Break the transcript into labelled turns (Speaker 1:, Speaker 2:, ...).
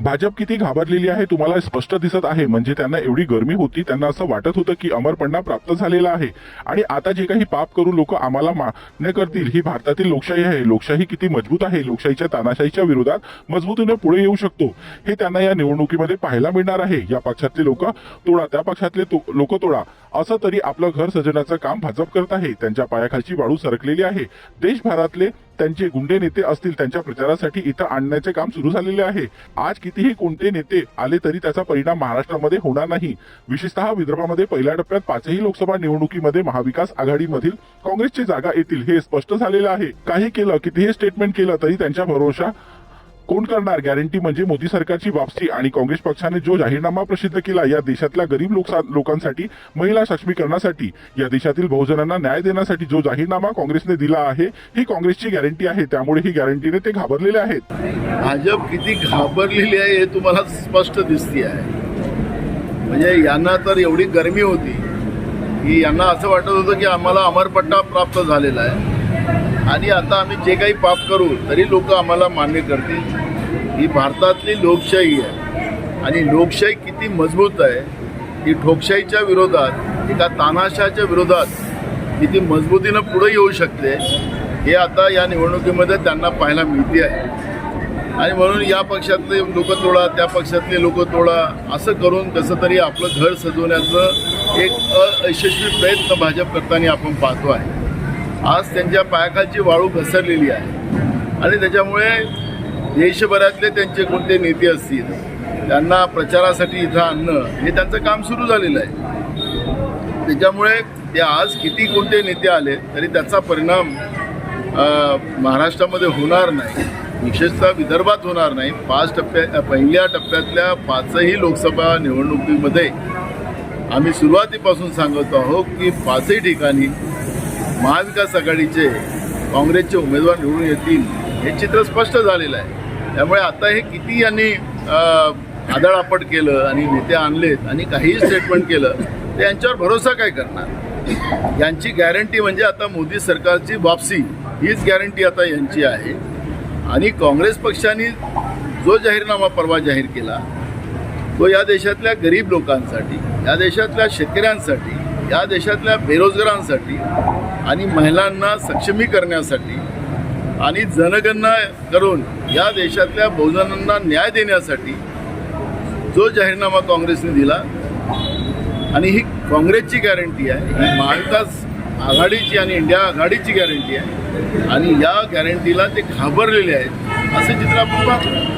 Speaker 1: भाजप किती घाबरलेली आहे तुम्हाला स्पष्ट दिसत आहे. म्हणजे त्यांना एवढी गरमी होती त्यांना असं वाटत होतं की अमरपणा प्राप्त झालेला आहे. आणि आता जे काही पाप करून लोक आम्हाला मान्य करतील ही भारतातील लोकशाही आहे. लोकशाही किती मजबूत आहे? लोकशाहीच्या तानाशाहीच्या विरोधात मजबूतीने पुढे येऊ शकतो. हे त्यांना या निवडणुकीमध्ये पाहायला मिळणार आहे. या पक्षातले लोक तोडा त्या पक्षातले लोक तोडा. असं तरी आपलं घर सजवण्याचं काम भाजप करत आहे. त्यांच्या पायाखालची वाळू सरकलेली आहे. देशभरातले त्यांचे गुंडे नेते असतील त्यांच्या प्रचारासाठी इथं आणण्याचे काम सुरू झालेले आहे. आज कितीही कोणते नेते आले तरी त्याचा परिणाम महाराष्ट्रामध्ये होणार नाही. विशेषतः विदर्भामध्ये पहिल्या टप्प्यात पाचही लोकसभा निवडणुकीमध्ये महाविकास आघाडीमधील काँग्रेसची जागा येतील हे स्पष्ट झालेलं आहे. काही केलं कितीही स्टेटमेंट केलं तरी त्यांच्या भरोशा कोण करणार? गॅरंटी म्हणजे मोदी सरकारची वापसी आणि काँग्रेस पक्षाने जो जाहीरनामा प्रसिद्ध केला या देशातल्या गरीब लोकांसाठी महिला सक्षमीकरणासाठी या देशातील बहुजनांना न्याय देण्यासाठी जो जाहीरनामा काँग्रेसने दिला आहे ही काँग्रेसची गॅरंटी आहे. त्यामुळे ही गॅरंटीने ते घाबरलेले आहेत.
Speaker 2: भाजप किती घाबरलेली आहे हे तुम्हाला स्पष्ट दिसते आहे. म्हणजे यांना तर एवढी गरमी होती की यांना असं वाटत होतं की आम्हाला अमरपट्टा प्राप्त झालेला आहे. आणि आता आम्ही जे काही पाप करू तरी लोक आम्हाला मान्य करतील. ही भारतातली लोकशाही आहे. आणि लोकशाही किती मजबूत आहे ही ठोकशाहीच्या विरोधात एका तानाशाच्या विरोधात किती मजबूतीनं पुढे येऊ शकते हे आता या निवडणुकीमध्ये त्यांना पाहायला मिळते आहे. आणि म्हणून या पक्षातले लोक तोडा त्या पक्षातले लोक तोडा असं करून कसं तरी आपलं घर सजवण्याचं एक अयशस्वी प्रयत्न भाजप करताना आपण पाहतो आहे. आज त्यांच्या पायाखालची वाळू घसरलेली आहे. आणि त्याच्यामुळे देशभरातले त्यांचे कोणते नेते असतील त्यांना प्रचारासाठी इथं आणणं हे त्यांचं काम सुरू झालेलं आहे. त्याच्यामुळे ते आज किती कोणते नेते आले तरी त्याचा परिणाम महाराष्ट्रामध्ये होणार नाही. विशेषतः विदर्भात होणार नाही. पाच टप्प्या पहिल्या टप्प्यातल्या पाचही लोकसभा निवडणुकीमध्ये आम्ही सुरुवातीपासून सांगत आहोत की पाचही ठिकाणी महाविकास आघाडीचे काँग्रेसचे उमेदवार निवडून येतील हे चित्र स्पष्ट झालेलं आहे. त्यामुळे आता हे किती यांनी अ, आदळआपट केलं आणि नेते आणलेत आणि काहीही स्टेटमेंट केलं ते यांच्यावर भरोसा काय करणार? यांची गॅरंटी म्हणजे आता मोदी सरकारची वापसी हीच गॅरंटी आता यांची आहे. आणि काँग्रेस पक्षाने जो जाहीरनामा परवा जाहीर केला तो या देशातल्या गरीब लोकांसाठी या देशातल्या शेतकऱ्यांसाठी या देशातल्या बेरोजगारांसाठी आणि महिलांना सक्षमी करण्यासाठी आणि जनगणना करून या देशातल्या बहुजनांना न्याय देण्यासाठी जो जाहीरनामा काँग्रेसने दिला आणि ही काँग्रेसची गॅरंटी आहे ही महाविकास आघाडीची आणि इंडिया आघाडीची गॅरंटी आहे आणि या गॅरंटीला ते घाबरलेले आहेत असे चित्र आपण पाहतो.